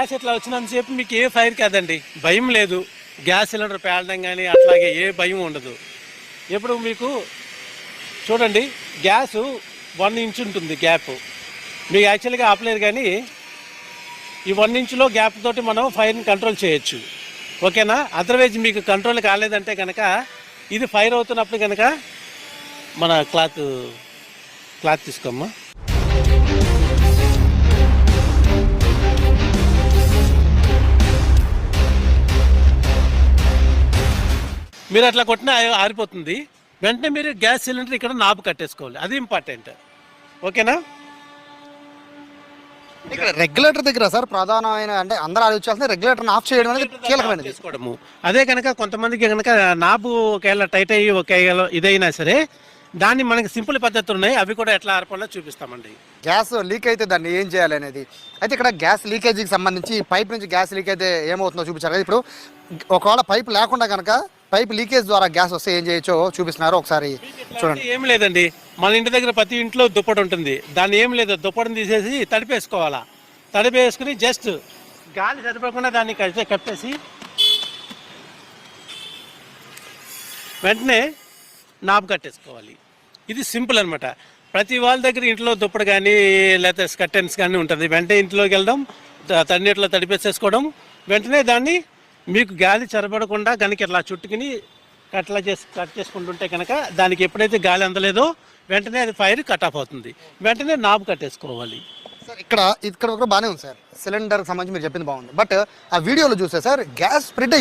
Gas ఇట్లా వచ్చినంతసేపు మీకు ఏ fire కాదండి. భయం లేదు. గ్యాస్ సిలిండర్ పేలడం కానీ అట్లాగే ఏ భయం ఉండదు. ఇప్పుడు మీకు చూడండి గ్యాస్ వన్ ఇంచ్ ఉంటుంది గ్యాప్ మీకు యాక్చువల్గా ఆపలేదు కానీ ఈ వన్ ఇంచ్లో గ్యాప్ తోటి మనం ఫైర్ని కంట్రోల్ చేయొచ్చు. ఓకేనా? అదర్వైజ్ మీకు కంట్రోల్ కాలేదంటే కనుక ఇది ఫైర్ అవుతున్నప్పుడు కనుక మన క్లాత్ క్లాత్ తీసుకోమ్మా. మీరు అట్లా కొట్టినా ఆరిపోతుంది. వెంటనే మీరు గ్యాస్ సిలిండర్ ఇక్కడ నాపు కట్టేసుకోవాలి. అది ఇంపార్టెంట్ ఓకేనా? ఇక్కడ రెగ్యులేటర్ దగ్గర సార్ ప్రధానమైన అంటే అందరూ ఆలోచించాల్సిన రెగ్యులేటర్ ఆఫ్ చేయడం అనేది కీలకమైనది. చేసుకోవడము. అదే కనుక కొంతమందికి కనుక నాబు ఒకవేళ టైట్ అయ్యి ఒకవేళ ఇదైనా సరే దాన్ని మనకి సింపుల్ పద్ధతులు ఉన్నాయి. అవి కూడా ఎట్లా ఆర్పాలో చూపిస్తామండి. గ్యాస్ లీక్ అయితే దాన్ని ఏం చేయాలి అనేది. అయితే ఇక్కడ గ్యాస్ లీకేజీకి సంబంధించి పైప్ నుంచి గ్యాస్ లీక్ అయితే ఏమవుతుందో చూపించారు కదా. ఇప్పుడు ఒకవేళ పైప్ లేకుండా కనుక పైప్ లీకేజ్ ద్వారా గ్యాస్ వస్తే ఏం చేయొచ్చో చూపిస్తున్నారు ఒకసారి చూడండి. ఏం లేదండి. మన ఇంటి దగ్గర ప్రతి ఇంట్లో దుప్పటి ఉంటుంది. దాన్ని ఏం లేదు దుప్పటిని తీసేసి తడిపేసుకోవాలా. తడిపేసుకుని జస్ట్ గాలి సరిపడకుండా దాన్ని కట్టే కట్టేసి వెంటనే నాపు కట్టేసుకోవాలి. ఇది సింపుల్ అనమాట ప్రతి వాళ్ళ దగ్గర ఇంట్లో దుప్పటి కానీ లేకపోతే స్కర్టెన్స్ కానీ ఉంటుంది. వెంటనే ఇంట్లోకి వెళ్ళడం త- తన్నీటిలో తడిపేసేసుకోవడం. వెంటనే దాన్ని మీకు గాలి చరబడకుండా కనుక ఇట్లా చుట్టుకుని కట్లా చేసి కట్ చేసుకుంటుంటే కనుక దానికి ఎప్పుడైతే గాలి అందలేదో వెంటనే అది ఫైర్ కట్ ఆఫ్ అవుతుంది. వెంటనే నాబు కట్టేసుకోవాలి. సార్ ఇక్కడ ఇక్కడ ఒక బాగానే ఉంది సార్. సిలిండర్ సంబంధించి మీరు చెప్పింది బాగుంది. బట్ ఆ వీడియోలో చూస్తే సార్ గ్యాస్ స్ప్రెడ్